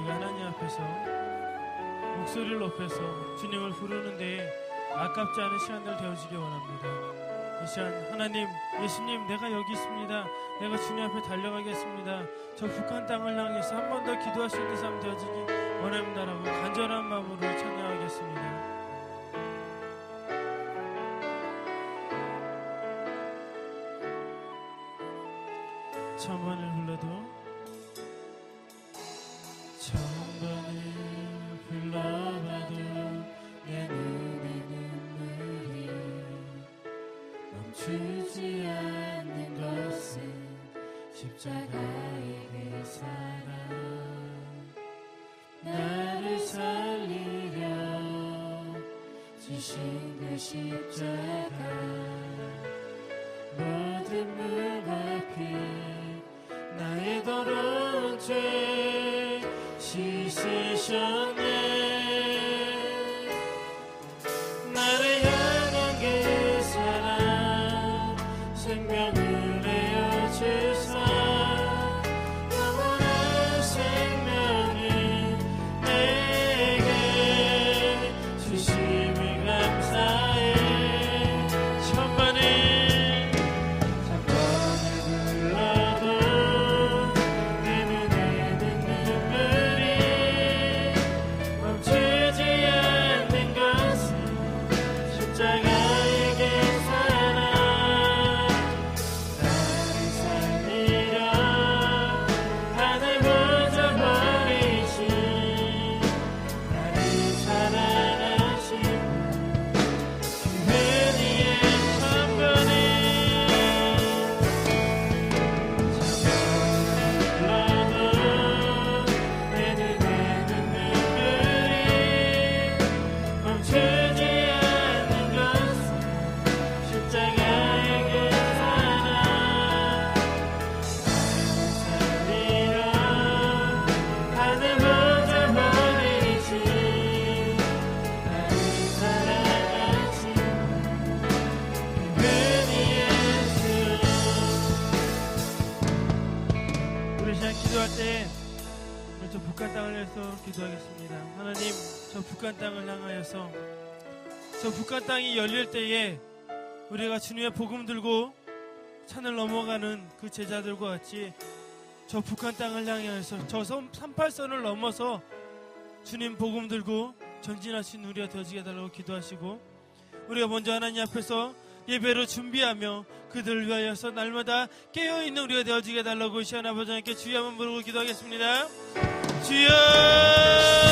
우리가 하나님 앞에서 목소리를 높여서 주님을 부르는데 아깝지 않은 시간들 되어지기 원합니다. 이 시간 하나님, 예수님, 내가 여기 있습니다. 내가 주님 앞에 달려가겠습니다. 저 북한 땅을 향해서 한 번 더 기도할 수 있는 삶 되어지기 원합니다라고 간절한 마음으로 찬양하겠습니다. 천번을 불러도 decision. 북한 땅을 향하여서 저 북한 땅이 열릴 때에 우리가 주님의 복음 들고 산을 넘어가는 그 제자들과 같이 저 북한 땅을 향하여서 저 38선을 넘어서 주님 복음 들고 전진하신 우리가 되어지게 해달라고 기도하시고 우리가 먼저 하나님 앞에서 예배로 준비하며 그들을 위하여서 날마다 깨어있는 우리가 되어지게 해달라고 시한 아버지 하나님께 주여 한번 부르고 기도하겠습니다. 주여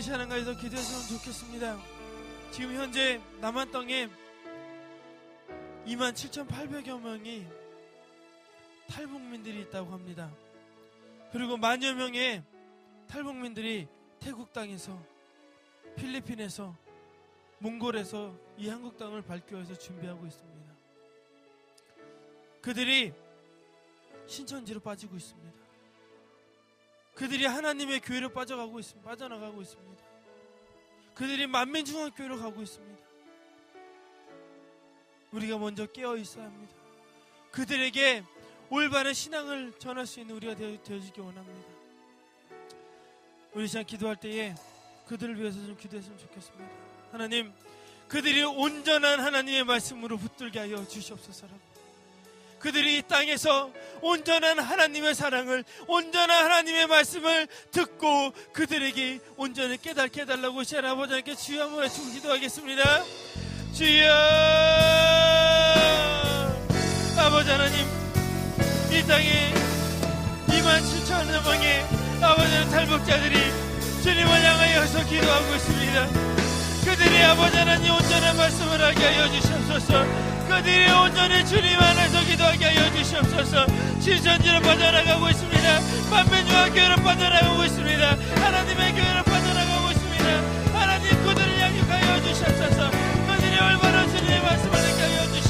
우리 샤난가에서 기도했으면 좋겠습니다. 지금 현재 남한 땅에 2만 7,800여 명이 탈북민들이 있다고 합니다. 그리고 만여 명의 탈북민들이 태국 땅에서 필리핀에서 몽골에서 이 한국 땅을 위해서 준비하고 있습니다. 그들이 신천지로 빠지고 있습니다. 그들이 하나님의 교회로 빠져가고 있습니다. 빠져나가고 있습니다. 그들이 만민중앙교회로 가고 있습니다. 우리가 먼저 깨어 있어야 합니다. 그들에게 올바른 신앙을 전할 수 있는 우리가 되어, 되어주기 원합니다. 우리 시간 기도할 때에 그들을 위해서 좀 기도했으면 좋겠습니다. 하나님, 그들이 온전한 하나님의 말씀으로 붙들게 하여 주시옵소서라고. 그들이 이 땅에서 온전한 하나님의 사랑을, 온전한 하나님의 말씀을 듣고 그들에게 온전히 깨닫게 해달라고 시한 아버지께 주여 한번 외치고 기도하겠습니다. 주여! 아버지 하나님, 이 땅에 2만 7천 명의 아버지는 탈북자들이 주님을 향하여서 기도하고 있습니다. 그들이 아버지 하나님 온전한 말씀을 하게 하여 주시옵소서. 그들이 온전히 주님 안에서 기도하게 하여 주시옵소서. 실천지로 빠져나가고 있습니다. 만면유한 교회로 빠져나가고 있습니다. 하나님의 교회로 빠져나가고 있습니다. 하나님 그들을 양육하여 주시옵소서. 그들이 올바른 주님의 말씀을 듣게 하여 원합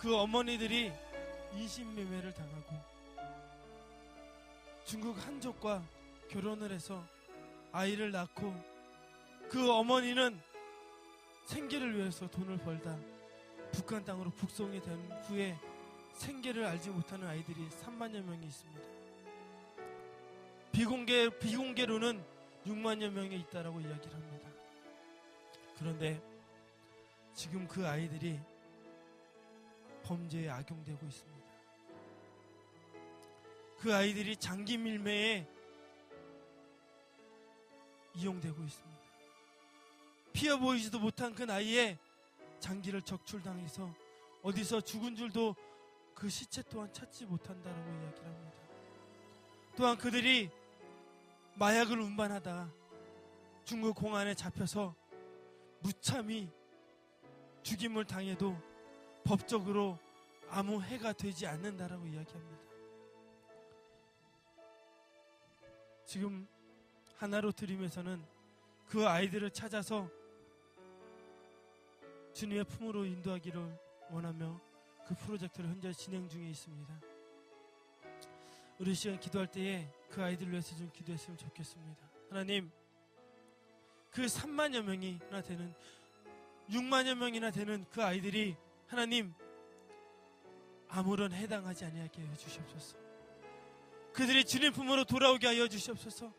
그 어머니들이 인신매매를 당하고 중국 한족과 결혼을 해서 아이를 낳고 그 어머니는 생계를 위해서 돈을 벌다 북한 땅으로 북송이 된 후에 생계를 알지 못하는 아이들이 3만여 명이 있습니다. 비공개 비공개로는 6만여 명이 있다라고 이야기를 합니다. 그런데 지금 그 아이들이 범죄에 악용되고 있습니다. 그 아이들이 장기 밀매에 이용되고 있습니다. 피어 보이지도 못한 그 나이에 장기를 적출당해서 어디서 죽은 줄도 그 시체 또한 찾지 못한다라고 이야기를 합니다. 또한 그들이 마약을 운반하다가 중국 공안에 잡혀서 무참히 죽임을 당해도 법적으로 아무 해가 되지 않는다라고 이야기합니다. 지금 하나로 드림에서는 그 아이들을 찾아서 주님의 품으로 인도하기를 원하며 그 프로젝트를 현재 진행 중에 있습니다. 우리 시간 기도할 때에 그 아이들을 위해서 좀 기도했으면 좋겠습니다. 하나님, 그 3만여 명이나 되는 6만여 명이나 되는 그 아이들이 하나님 아무런 해당하지 아니하게 하여 주시옵소서. 그들이 주님 품으로 돌아오게 하여 주시옵소서.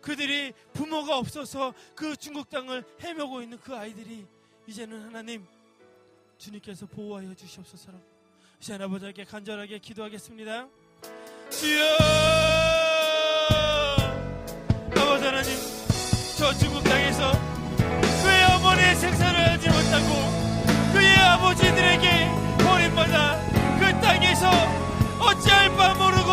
그들이 부모가 없어서 그 중국 땅을 헤매고 있는 그 아이들이 이제는 하나님 주님께서 보호하여 주시옵소서라고 시한 아버지께 간절하게 기도하겠습니다. 주여 아버지 하나님 저 중국 땅에서 그의 어머니의 생사를 하지 못하고 그의 아버지들에게 버림받아 그 땅에서 어찌할 바 모르고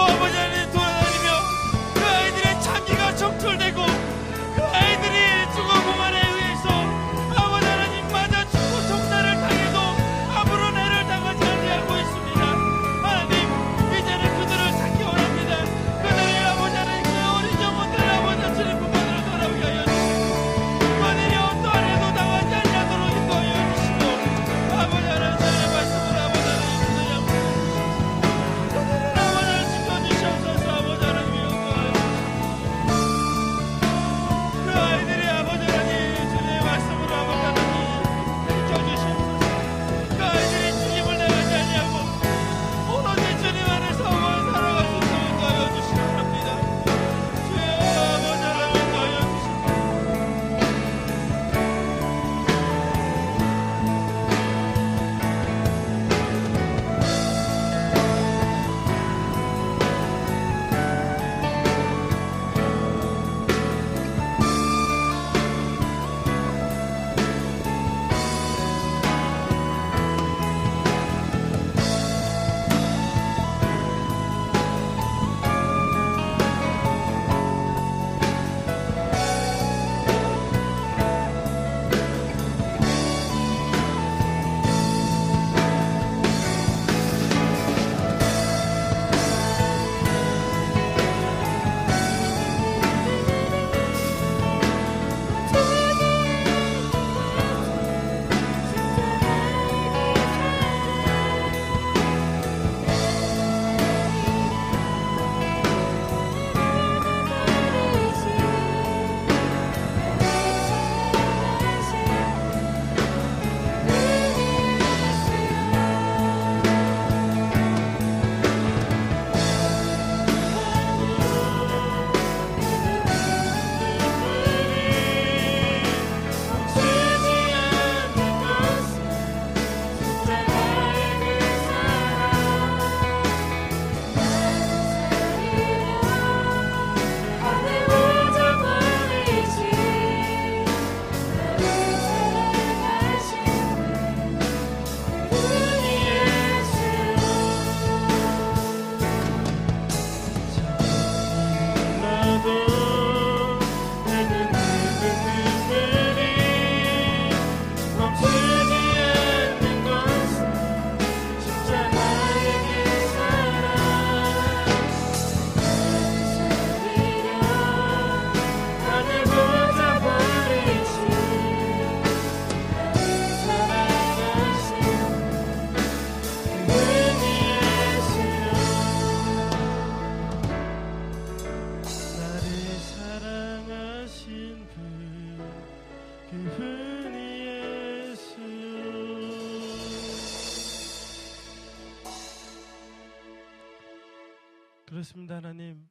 그렇습니다, 하나님.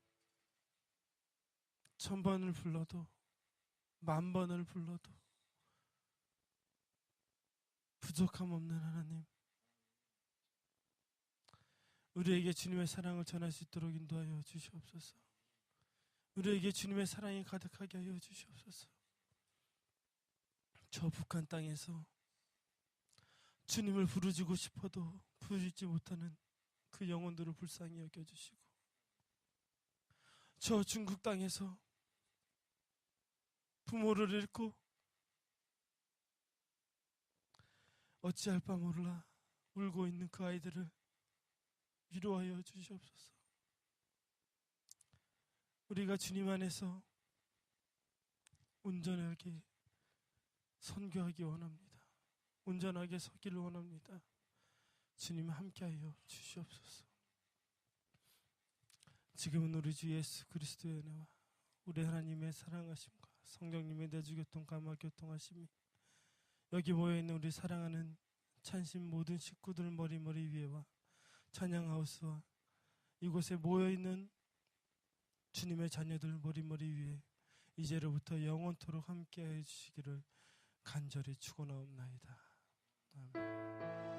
천 번을 불러도, 만 번을 불러도, 부족함 없는 하나님. 우리에게 주님의 사랑을 전할 수 있도록 인도하여 주시옵소서. 우리에게 주님의 사랑이 가득하게 하여 주시옵소서. 저 북한 땅에서 주님을 부르짖고 싶어도 부르짖지 못하는 그 영혼들을 불쌍히 여겨 주시고 저 중국 땅에서 부모를 잃고 어찌할 바 몰라 울고 있는 그 아이들을 위로하여 주시옵소서. 우리가 주님 안에서 온전하게 선교하기 원합니다. 온전하게 서기를 원합니다. 주님 함께하여 주시옵소서. 지금은 우리 주 예수 그리스도의 은혜와 우리 하나님의 사랑하심과 성령님의 내주교통 감화교통하심이 여기 모여있는 우리 사랑하는 찬신 모든 식구들 머리머리 위에와 찬양하우스와 이곳에 모여있는 주님의 자녀들 머리머리 위에 이제로부터 영원토록 함께해 주시기를 간절히 축원하옵나이다. 아멘.